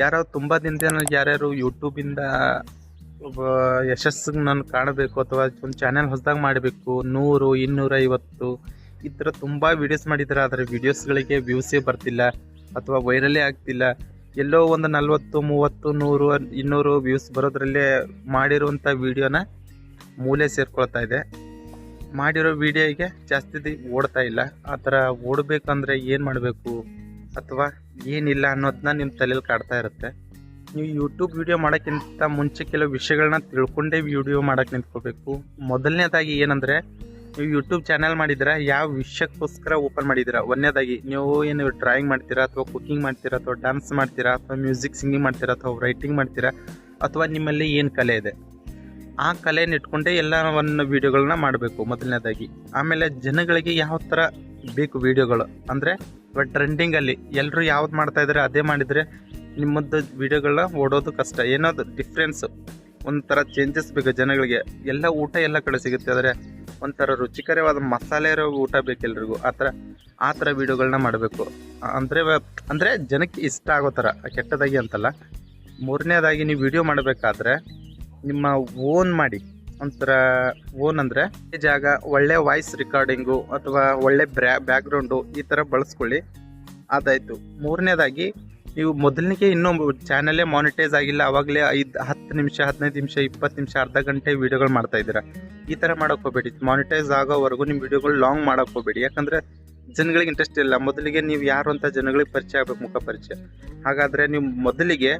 ಯಾರೋ ತುಂಬ ದಿನದಿಂದ ಯಾರ್ಯಾರು ಯೂಟ್ಯೂಬಿಂದ ಯಶಸ್ಸು ನಾನು ಕಾಣಬೇಕು ಅಥವಾ ಒಂದು ಚಾನೆಲ್ ಹೊಸದಾಗಿ ಮಾಡಬೇಕು, ನೂರು, ಇನ್ನೂರೈವತ್ತು, ಈ ಥರ ತುಂಬ ವೀಡಿಯೋಸ್ ಮಾಡಿದ್ದಾರೆ. ಆದರೆ ವೀಡಿಯೋಸ್ಗಳಿಗೆ ವ್ಯೂಸೇ ಬರ್ತಿಲ್ಲ ಅಥವಾ ವೈರಲ್ಲೇ ಆಗ್ತಿಲ್ಲ. ಎಲ್ಲೋ ಒಂದು ನಲ್ವತ್ತು, ಮೂವತ್ತು, ನೂರು, ಇನ್ನೂರು ವ್ಯೂಸ್ ಬರೋದ್ರಲ್ಲೇ ಮಾಡಿರುವಂಥ ವೀಡಿಯೋನ ಮೂಲೆ ಸೇರ್ಕೊಳ್ತಾ ಇದೆ. ಮಾಡಿರೋ ವೀಡಿಯೋಗೆ ಜಾಸ್ತಿ ಓಡ್ತಾ ಇಲ್ಲ. ಆ ಥರ ಓಡಬೇಕಂದ್ರೆ ಏನು ಮಾಡಬೇಕು? ಅಥವಾ ಏನಿಲ್ಲ ಅನ್ನೋದನ್ನ ನಿಮ್ಮ ತಲೆಯಲ್ಲಿ ಕಾಡ್ತಾ ಇರುತ್ತೆ. ನೀವು ಯೂಟ್ಯೂಬ್ ವಿಡಿಯೋ ಮಾಡೋಕ್ಕಿಂತ ಮುಂಚೆ ಕೆಲವು ವಿಷಯಗಳನ್ನ ತಿಳ್ಕೊಂಡೇ ವಿಡಿಯೋ ಮಾಡೋಕ್ಕೆ ನಿಂತ್ಕೋಬೇಕು. ಮೊದಲನೇದಾಗಿ ಏನಂದರೆ, ನೀವು ಯೂಟ್ಯೂಬ್ ಚಾನಲ್ ಮಾಡಿದ್ರೆ ಯಾವ ವಿಷಯಕ್ಕೋಸ್ಕರ ಓಪನ್ ಮಾಡಿದ್ದೀರಾ? ಒಂದನೇದಾಗಿ, ನೀವು ಏನು ಡ್ರಾಯಿಂಗ್ ಮಾಡ್ತೀರಾ, ಅಥವಾ ಕುಕಿಂಗ್ ಮಾಡ್ತೀರಾ, ಅಥವಾ ಡ್ಯಾನ್ಸ್ ಮಾಡ್ತೀರಾ, ಅಥವಾ ಮ್ಯೂಸಿಕ್ ಸಿಂಗಿಂಗ್ ಮಾಡ್ತೀರಾ, ಅಥವಾ ರೈಟಿಂಗ್ ಮಾಡ್ತೀರಾ, ಅಥವಾ ನಿಮ್ಮಲ್ಲಿ ಏನು ಕಲೆ ಇದೆ? ಆ ಕಲೆಯನ್ನು ಇಟ್ಕೊಂಡೇ ಎಲ್ಲವನ್ನು ವೀಡಿಯೋಗಳನ್ನ ಮಾಡಬೇಕು ಮೊದಲನೇದಾಗಿ. ಆಮೇಲೆ ಜನಗಳಿಗೆ ಯಾವ ಥರ ಬೇಕು ವೀಡಿಯೋಗಳು ಅಂದರೆ ಇವಾಗ ಟ್ರೆಂಡಿಂಗಲ್ಲಿ ಎಲ್ಲರೂ ಯಾವ್ದು ಮಾಡ್ತಾ ಇದ್ದಾರೆ ಅದೇ ಮಾಡಿದರೆ ನಿಮ್ಮದು ವೀಡಿಯೋಗಳನ್ನ ಓಡೋದು ಕಷ್ಟ. ಏನಾದ್ರು ಡಿಫ್ರೆನ್ಸು ಒಂಥರ ಚೇಂಜಸ್ ಬೇಕು ಜನಗಳಿಗೆ. ಎಲ್ಲ ಊಟ ಎಲ್ಲ ಕಡೆ ಸಿಗುತ್ತೆ, ಆದರೆ ಒಂಥರ ರುಚಿಕರವಾದ ಮಸಾಲೆ ಇರೋ ಊಟ ಬೇಕು ಎಲ್ರಿಗೂ. ಆ ಥರ ಆ ಥರ ವೀಡಿಯೋಗಳನ್ನ ಮಾಡಬೇಕು. ಅಂದರೆ ಅಂದರೆ ಜನಕ್ಕೆ ಇಷ್ಟ ಆಗೋ ಥರ, ಕೆಟ್ಟದಾಗಿ ಅಂತಲ್ಲ. ಮೂರನೇದಾಗಿ ನೀವು ವಿಡಿಯೋ ಮಾಡಬೇಕಾದ್ರೆ ನಿಮ್ಮ ಓನ್ ಮಾಡಿ ಒಂಥರ ಓನ್ ಅಂದರೆ ಜಾಗ ಒಳ್ಳೆ ವಾಯ್ಸ್ ರೆಕಾರ್ಡಿಂಗು ಅಥವಾ ಒಳ್ಳೆ ಬ್ರ್ಯಾ ಬ್ಯಾಕ್ಗ್ರೌಂಡು ಈ ಥರ ಬಳಸ್ಕೊಳ್ಳಿ. ಅದಾಯಿತು. ಮೂರನೇದಾಗಿ, ನೀವು ಮೊದಲನಿಗೆ ಇನ್ನೂ ಚಾನಲ್ಲೇ ಮಾನಿಟೈಸ್ ಆಗಿಲ್ಲ ಆವಾಗಲೇ ಐದು, ಹತ್ತು ನಿಮಿಷ, ಹದಿನೈದು ನಿಮಿಷ, ಇಪ್ಪತ್ತು ನಿಮಿಷ, ಅರ್ಧ ಗಂಟೆ ವೀಡಿಯೋಗಳು ಮಾಡ್ತಾ ಇದ್ದೀರಾ. ಈ ಥರ ಮಾಡೋಕೆ ಹೋಗ್ಬೇಡಿ. ಮಾನಿಟೈಸ್ ಆಗೋವರೆಗೂ ನಿಮ್ಮ ವೀಡಿಯೋಗಳು ಲಾಂಗ್ ಮಾಡೋಕೆ ಹೋಗ್ಬೇಡಿ. ಯಾಕಂದರೆ ಜನಗಳಿಗೆ ಇಂಟ್ರೆಸ್ಟ್ ಇಲ್ಲ. ಮೊದಲಿಗೆ ನೀವು ಯಾರು ಅಂತ ಜನಗಳಿಗೆ ಪರಿಚಯ ಆಗಬೇಕು, ಮುಖ ಪರಿಚಯ. ಹಾಗಾದರೆ ನೀವು ಮೊದಲಿಗೆ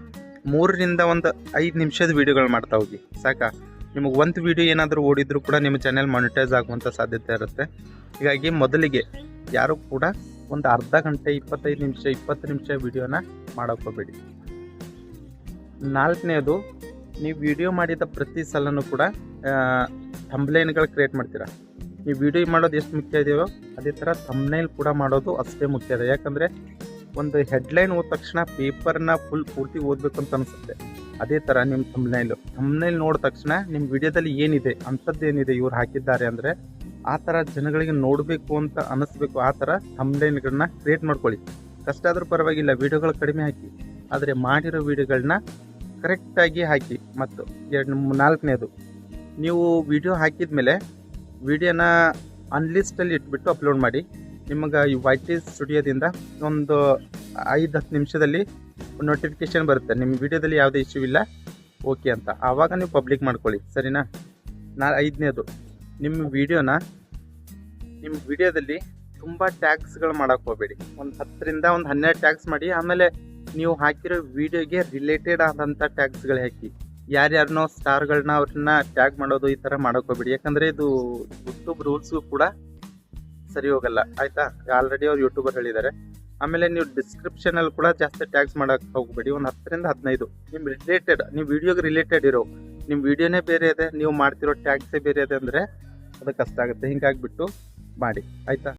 ಮೂರರಿಂದ ಒಂದು ಐದು ನಿಮಿಷದ ವೀಡಿಯೋಗಳು ಮಾಡ್ತಾ ಹೋಗಿ. ಸಾಕಾ? ನಿಮಗೆ ಒಂದು ವೀಡಿಯೋ ಏನಾದರೂ ಓಡಿದ್ರು ಕೂಡ ನಿಮ್ಮ ಚಾನೆಲ್ ಮಾನಿಟೈಸ್ ಆಗುವಂಥ ಸಾಧ್ಯತೆ ಇರುತ್ತೆ. ಹೀಗಾಗಿ ಮೊದಲಿಗೆ ಯಾರು ಕೂಡ ಒಂದು ಅರ್ಧ ಗಂಟೆ, ಇಪ್ಪತ್ತೈದು ನಿಮಿಷ, ಇಪ್ಪತ್ತು ನಿಮಿಷ ವೀಡಿಯೋನ ಮಾಡೋಕೋಬೇಡಿ. ನಾಲ್ಕನೇದು, ನೀವು ವಿಡಿಯೋ ಮಾಡಿದ ಪ್ರತಿ ಸಲನೂ ಕೂಡ ಥಂಬ್ಲೈನ್ಗಳು ಕ್ರಿಯೇಟ್ ಮಾಡ್ತೀರಾ? ನೀವು ವಿಡಿಯೋ ಮಾಡೋದು ಎಷ್ಟು ಮುಖ್ಯ ಇದೆಯೋ ಅದೇ ಥರ ಥಂಬ್ಲೈನ್ ಕೂಡ ಮಾಡೋದು ಅಷ್ಟೇ ಮುಖ್ಯ ಇದೆ. ಯಾಕಂದರೆ ಒಂದು ಹೆಡ್ಲೈನ್ ಓದ ತಕ್ಷಣ ಪೇಪರ್ನ ಫುಲ್ ಪೂರ್ತಿ ಓದಬೇಕು ಅಂತ ಅನಿಸುತ್ತೆ. ಅದೇ ಥರ ನಿಮ್ಮ ಥಂಬ್ನೈಲು ಥಂಬ್ನೈಲ್ ನೋಡಿದ ತಕ್ಷಣ ನಿಮ್ಮ ವಿಡಿಯೋದಲ್ಲಿ ಏನಿದೆ, ಅಂಥದ್ದು ಏನಿದೆ ಇವ್ರು ಹಾಕಿದ್ದಾರೆ ಅಂದರೆ ಆ ಥರ ಜನಗಳಿಗೆ ನೋಡಬೇಕು ಅಂತ ಅನ್ನಿಸ್ಬೇಕು ಆ ಥರ ಥಂಬ್ನೈಲ್ಗಳನ್ನ ಕ್ರಿಯೇಟ್ ಮಾಡ್ಕೊಳ್ಳಿ. ಕಷ್ಟ ಆದರೂ ಪರವಾಗಿಲ್ಲ, ವೀಡಿಯೋಗಳು ಕಡಿಮೆ ಹಾಕಿ. ಆದರೆ ಮಾಡಿರೋ ವೀಡಿಯೋಗಳನ್ನ ಕರೆಕ್ಟಾಗಿ ಹಾಕಿ. ಮತ್ತು ಎರಡು, ನಾಲ್ಕನೇದು, ನೀವು ವಿಡಿಯೋ ಹಾಕಿದ ಮೇಲೆ ವಿಡಿಯೋನ ಅನ್ಲಿಸ್ಟಲ್ಲಿ ಇಟ್ಬಿಟ್ಟು ಅಪ್ಲೋಡ್ ಮಾಡಿ. ನಿಮಗೆ ಈ ವೈಟ್ ಸ್ಟುಡಿಯೋದಿಂದ ಒಂದು ಐದು, ಹತ್ತು ನಿಮಿಷದಲ್ಲಿ ನೋಟಿಫಿಕೇಶನ್ ಬರುತ್ತೆ. ನಿಮ್ಮ ವಿಡಿಯೋದಲ್ಲಿ ಯಾವುದೇ ಇಶ್ಯೂ ಇಲ್ಲ ಓಕೆ ಅಂತ. ಆವಾಗ ನೀವು ಪಬ್ಲಿಕ್ ಮಾಡ್ಕೊಳ್ಳಿ, ಸರಿನಾ? ನಾ ಐದನೇದು, ನಿಮ್ಮ ವಿಡಿಯೋನ, ನಿಮ್ಮ ವಿಡಿಯೋದಲ್ಲಿ ತುಂಬ ಟ್ಯಾಗ್ಸ್ಗಳು ಮಾಡೋಕ್ಕೆ ಹೋಗಬೇಡಿ. ಒಂದು ಹತ್ತರಿಂದ ಒಂದು ಹನ್ನೆರಡು ಟ್ಯಾಗ್ಸ್ ಮಾಡಿ, ಆಮೇಲೆ ನೀವು ಹಾಕಿರೋ ವಿಡಿಯೋಗೆ ರಿಲೇಟೆಡ್ ಆದಂಥ ಟ್ಯಾಗ್ಸ್ಗಳು ಹಾಕಿ. ಯಾರ್ಯಾರನೋ ಸ್ಟಾರ್ಗಳನ್ನ ಅವ್ರನ್ನ ಟ್ಯಾಗ್ ಮಾಡೋದು ಈ ಥರ ಹೋಗ್ಬೇಡಿ. ಯಾಕಂದರೆ ಇದು ಯೂಟ್ಯೂಬ್ ರೂಲ್ಸ್ಗೂ ಕೂಡ ಸರಿ ಹೋಗಲ್ಲ. ಆಯಿತಾ? ಆಲ್ರೆಡಿ ಅವ್ರು ಯೂಟ್ಯೂಬರ್ ಹೇಳಿದ್ದಾರೆ ಆಮೇಲೆ ನೀವು ಡಿಸ್ಕ್ರಿಪ್ಷನಲ್ಲಿ ಕೂಡ ಜಾಸ್ತಿ ಟ್ಯಾಗ್ಸ್ ಮಾಡೋಕ್ಕೆ ಹೋಗಬೇಡಿ. ಒಂದು ಹತ್ತರಿಂದ ಹದಿನೈದು. ನಿಮ್ಮ ರಿಲೇಟೆಡ್ ನೀವು ವಿಡಿಯೋಗೆ ರಿಲೇಟೆಡ್ ಇರೋ ನಿಮ್ಮ ವಿಡಿಯೋನೇ ಬೇರೆ ಇದೆ, ನೀವು ಮಾಡ್ತಿರೋ ಟ್ಯಾಗ್ಸೇ ಬೇರೆ ಇದೆ ಅಂದರೆ ಅದು ಕಷ್ಟ ಆಗುತ್ತೆ. ಹಿಂಗಾಗ್ಬಿಟ್ಟು ಮಾಡಿ. ಆಯಿತಾ?